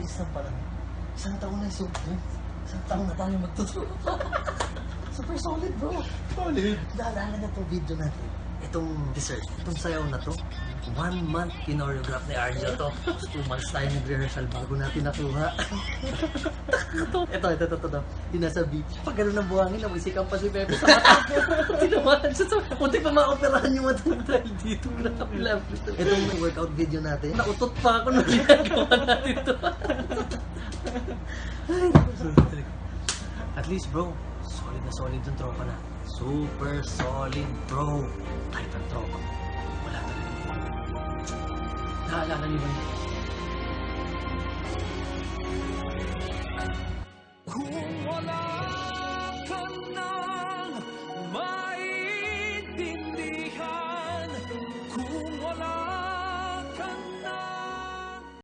beses pala. Isang taon na isang taon. Isang taon na tayo magtuturo. Super solid, bro. Solid. Naalala na itong video natin. Itong dessert, itong sayaw na to. One month kinoreograph ni Arjo to. Two months tayo nagre-rehearsal bago natin nakuha. ito, ito, ito, ito, ito. Yung nasa beach. Pag ganun ang buhangin, namisikan pa si Pepe sa mata. Punti pa maoperahan yung mata niya dahil dito. Grabe lang. Itong workout video natin. Nautot pa ako nung ginagawa natin to. At least bro, solid na solid yung tropa na. Super solid bro. Kahit ang tropa mo, wala talaga. Naalala niyo ba yun? Kung wala Come on.